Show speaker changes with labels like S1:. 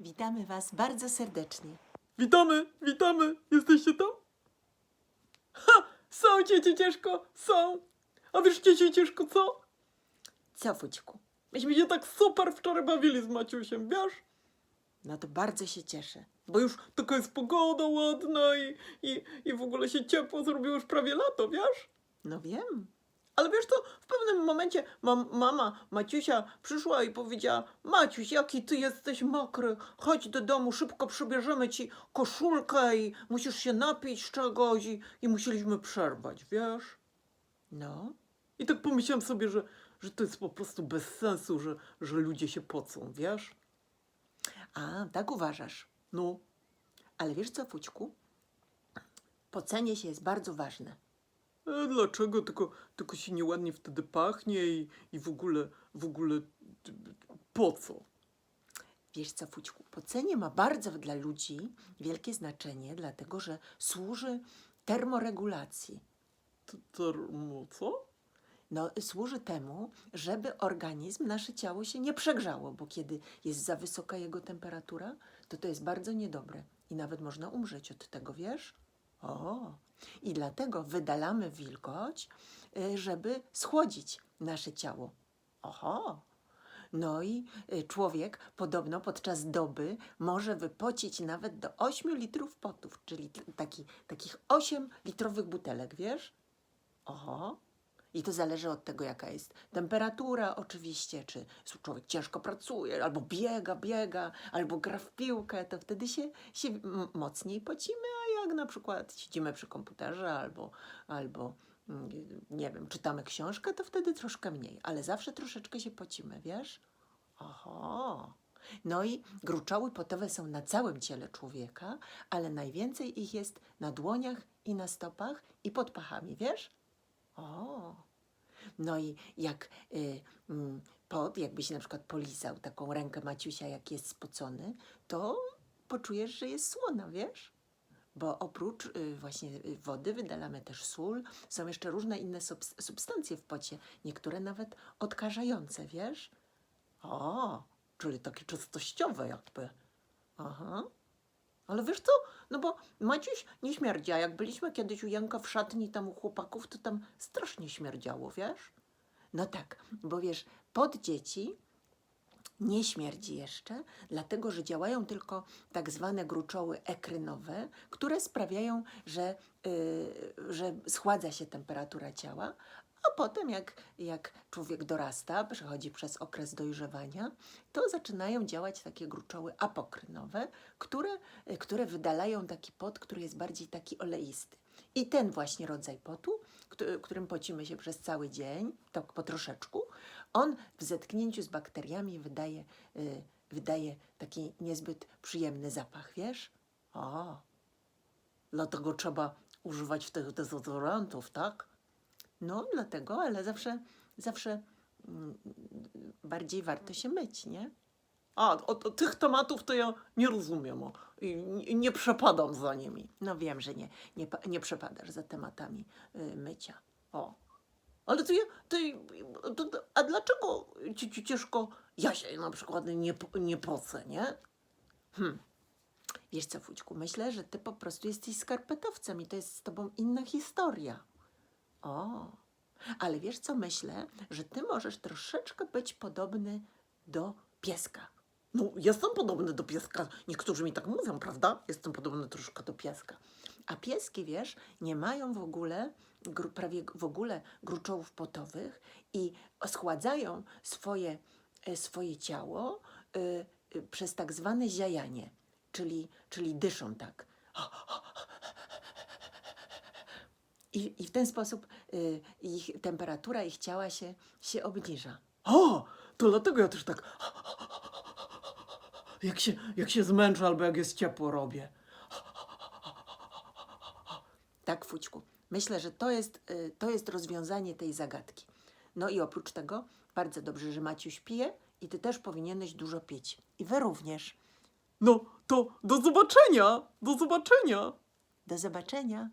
S1: Witamy Was bardzo serdecznie.
S2: Witamy, witamy. Jesteście tam? Ha! Są cię ciężko, są. A wiesz cię ciężko co?
S1: Co, Fućku?
S2: Myśmy się tak super wczoraj bawili z Maciusiem, wiesz?
S1: No to bardzo się cieszę.
S2: Bo już taka jest pogoda ładna i, i, i w ogóle się ciepło zrobiło już prawie lato, wiesz?
S1: No wiem.
S2: Ale wiesz co, w pewnym momencie mam, mama Maciusia przyszła i powiedziała Maciuś, jaki ty jesteś mokry, chodź do domu, szybko przybierzemy ci koszulkę i musisz się napić czegoś i, i musieliśmy przerwać, wiesz?
S1: No,
S2: I tak pomyślałem sobie, że, że to jest po prostu bez sensu, że, że ludzie się pocą, wiesz?
S1: a tak uważasz.
S2: No,
S1: Ale wiesz co, Fućku? Pocenie się jest bardzo ważne.
S2: E, dlaczego? Tylko, tylko się nieładnie wtedy pachnie i, i w ogóle, w ogóle po co?
S1: Wiesz co, Fućku? Pocenie ma bardzo dla ludzi wielkie znaczenie, dlatego że służy termoregulacji.
S2: No co?
S1: No, służy temu, żeby organizm, nasze ciało się nie przegrzało, bo kiedy jest za wysoka jego temperatura, to to jest bardzo niedobre i nawet można umrzeć od tego, wiesz? O, i dlatego wydalamy wilgoć, y, żeby schłodzić nasze ciało. Oho. No i y, człowiek podobno podczas doby może wypocić nawet do 8 litrów potów, czyli taki, takich 8 litrowych butelek, wiesz? Oho. I to zależy od tego, jaka jest temperatura, oczywiście, czy człowiek ciężko pracuje, albo biega, biega, albo gra w piłkę, to wtedy się, się mocniej pocimy, jak na przykład siedzimy przy komputerze albo, albo mm, nie wiem, czytamy książkę, to wtedy troszkę mniej, ale zawsze troszeczkę się pocimy, wiesz? Oho. No i gruczoły potowe są na całym ciele człowieka, ale najwięcej ich jest na dłoniach i na stopach i pod pachami, wiesz? O. No i jak y, mm, pot, jakbyś na przykład polizał taką rękę Maciusia, jak jest spocony, to poczujesz, że jest słona, wiesz? Bo oprócz y, właśnie y, wody wydalamy też sól. Są jeszcze różne inne subs- substancje w pocie, niektóre nawet odkażające, wiesz? O, czyli takie czystościowe jakby. Aha. Ale wiesz co? No bo Maciuś nie śmierdzi, a jak byliśmy kiedyś u Janka w szatni tam u chłopaków, to tam strasznie śmierdziało, wiesz? No tak, bo wiesz, pod dzieci nie śmierdzi jeszcze, dlatego że działają tylko tak zwane gruczoły ekrynowe, które sprawiają, że, yy, że schładza się temperatura ciała, a potem jak, jak człowiek dorasta, przechodzi przez okres dojrzewania, to zaczynają działać takie gruczoły apokrynowe, które, które wydalają taki pot, który jest bardziej taki oleisty. I ten właśnie rodzaj potu, któ- którym pocimy się przez cały dzień, tak po troszeczku, on w zetknięciu z bakteriami wydaje, y, wydaje taki niezbyt przyjemny zapach, wiesz? O,
S2: Dlatego trzeba używać tych dezodorantów, tak?
S1: no dlatego, ale zawsze, zawsze mm, bardziej warto się myć, nie?
S2: A, o, o, tych tematów to ja nie rozumiem o, i nie, nie przepadam za nimi.
S1: No wiem, że nie, nie, nie przepadasz za tematami y, mycia.
S2: O. Ale ty, ty to, to, a dlaczego ci, ci ciężko, ja się na przykład nie, nie pocę, nie?
S1: Wiesz co, Fućku, myślę, że ty po prostu jesteś skarpetowcem i to jest z tobą inna historia. O, ale wiesz co, myślę, że ty możesz troszeczkę być podobny do pieska.
S2: No, jestem podobny do pieska. Niektórzy mi tak mówią, prawda? Jestem podobny troszkę do pieska.
S1: A pieski, wiesz, nie mają w ogóle, gru, prawie w ogóle gruczołów potowych i schładzają swoje, e, swoje ciało y, y, przez tak zwane ziajanie, czyli, czyli dyszą tak. I, I w ten sposób y, ich temperatura ich ciała się, się obniża.
S2: O, to dlatego ja też tak jak się, jak się zmęczę albo jak jest ciepło robię.
S1: Tak, Fućku. Myślę, że to jest, y, to jest rozwiązanie tej zagadki. No i oprócz tego bardzo dobrze, że Maciuś pije i ty też powinieneś dużo pić. I wy również.
S2: No, to do zobaczenia, do zobaczenia.
S1: Do zobaczenia.